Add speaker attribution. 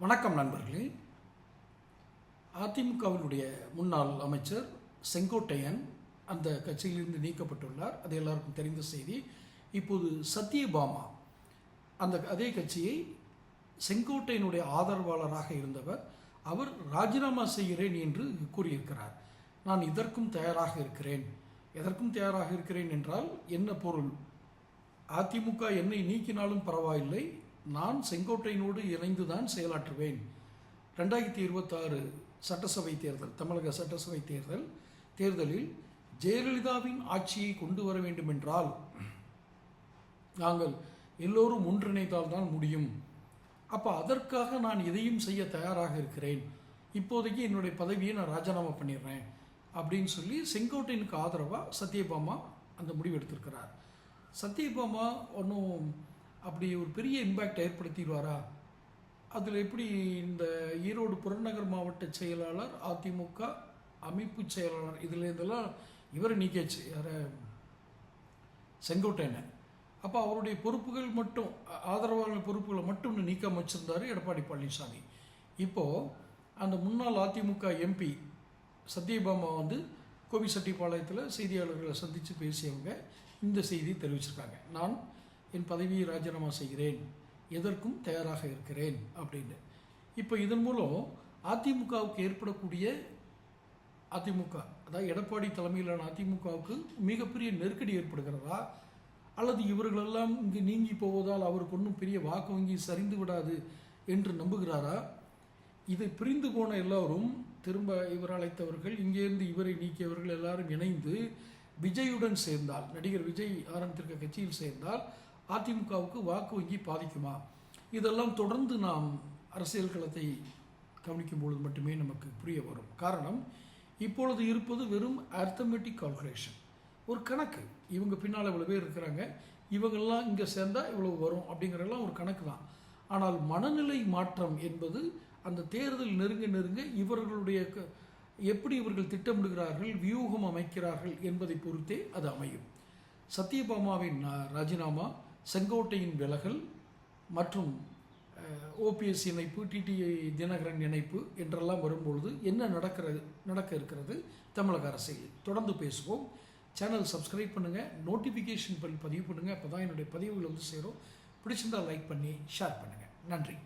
Speaker 1: வணக்கம் நண்பர்களே. அதிமுகவினுடைய முன்னாள் அமைச்சர் செங்கோட்டையன் அந்த கட்சியிலிருந்து நீக்கப்பட்டுள்ளார். அது எல்லாருக்கும் தெரிந்த செய்தி. இப்போது சத்யபாமா அந்த அதே கட்சியை செங்கோட்டையனுடைய ஆதரவாளராக இருந்தவர் அவர் ராஜினாமா செய்கிறேன் என்று கூறியிருக்கிறார். நான் இதற்கும் தயாராக இருக்கிறேன். எதற்கும் தயாராக இருக்கிறேன் என்றால் என்ன பொருள்? அதிமுக என்னை நீக்கினாலும் பரவாயில்லை. நான் செங்கோட்டையினோடு இணைந்து தான் செயலாற்றுவேன். ரெண்டாயிரத்தி இருபத்தாறு சட்டசபை தேர்தல் தமிழக சட்டசபை தேர்தல் தேர்தலில் ஜெயலலிதாவின் ஆட்சியை கொண்டு வர வேண்டும் என்றால் நாங்கள் எல்லோரும் ஒன்றிணைத்தால் தான் முடியும். அப்போ அதற்காக நான் எதையும் செய்ய தயாராக இருக்கிறேன். இப்போதைக்கு என்னுடைய பதவியை நான் ராஜினாமா பண்ணிடுறேன் அப்படின்னு சொல்லி செங்கோட்டையனுக்கு ஆதரவாக சத்யபாமா அந்த முடிவு எடுத்திருக்கிறார். சத்யபாமா ஒன்றும் அப்படி ஒரு பெரிய இம்பேக்ட் ஏற்படுத்திடுவாரா? அதில் எப்படி இந்த ஈரோடு புறநகர் மாவட்ட செயலாளர் அதிமுக அமைப்பு செயலாளர் இதில் இதெல்லாம் இவர் நீக்கியாச்சு. யார? செங்கோட்டையனை. அப்போ அவருடைய பொறுப்புகள் மட்டும் ஆதரவாளர் பொறுப்புகளை மட்டும் நீக்க நீக்காம எடப்பாடி பழனிசாமி. இப்போது அந்த முன்னாள் அதிமுக எம்பி சத்யபாமா வந்து கோபிச்செட்டிப்பாளையத்தில் செய்தியாளர்களை சந்தித்து பேசியவங்க இந்த செய்தி தெரிவிச்சிருக்காங்க. நான் என் பதவியை ராஜினாமா செய்கிறேன். எதற்கும் தயாராக இருக்கிறேன் அப்படின்னு. இப்போ இதன் மூலம் அதிமுகவுக்கு ஏற்படக்கூடிய அதிமுக அதாவது எடப்பாடி தலைமையிலான அதிமுகவுக்கு மிகப்பெரிய நெருக்கடி ஏற்படுகிறதா? அல்லது இவர்களெல்லாம் இங்கு நீங்கி போவதால் அவருக்கு ஒன்றும் பெரிய வாக்கு வங்கி சரிந்து விடாது என்று நம்புகிறாரா? இதை பிரிந்து போன எல்லோரும் திரும்ப இவர் அழைத்தவர்கள் இங்கேருந்து இவரை நீக்கியவர்கள் எல்லாரும் இணைந்து விஜயுடன் சேர்ந்தால் நடிகர் விஜய் ஆரம்பித்திருக்க கட்சியில் சேர்ந்தால் அதிமுகவுக்கு வாக்கு வங்கி பாதிக்குமா? இதெல்லாம் தொடர்ந்து நாம் அரசியல் களத்தை கவனிக்கும் பொழுது மட்டுமே நமக்கு புரிய வரும். காரணம் இப்பொழுது இருப்பது வெறும் அர்த்தமெட்டிக் கால்குலேஷன் ஒரு கணக்கு. இவங்க பின்னால் இவ்வளோ பேர் இருக்கிறாங்க. இவங்கெல்லாம் இங்கே சேர்ந்தால் இவ்வளோ வரும் அப்படிங்கிறதெல்லாம் ஒரு கணக்கு தான். ஆனால் மனநிலை மாற்றம் என்பது அந்த தேர்தல் நெருங்க நெருங்க இவர்களுடைய க- எப்படி இவர்கள் திட்டமிடுகிறார்கள் வியூகம் அமைக்கிறார்கள் என்பதை பொறுத்தே அது அமையும். சத்யபாமாவின் ராஜினாமா செங்கோட்டையின் விலகல் மற்றும் ஓபிஎஸ் இணைப்பு டிடிஐ தினகரன் இணைப்பு என்றெல்லாம் வரும்பொழுது என்ன நடக்கிறது நடக்க இருக்கிறது தமிழக அரசியல் தொடர்ந்து பேசுவோம். சேனல் சப்ஸ்கிரைப் பண்ணுங்கள் நோட்டிஃபிகேஷன் பில் பதிவு பண்ணுங்கள் அப்போ தான் என்னுடைய பதிவுகள் வந்து சேரும். பிடிச்சிருந்தா லைக் பண்ணி ஷேர் பண்ணுங்கள் நன்றி.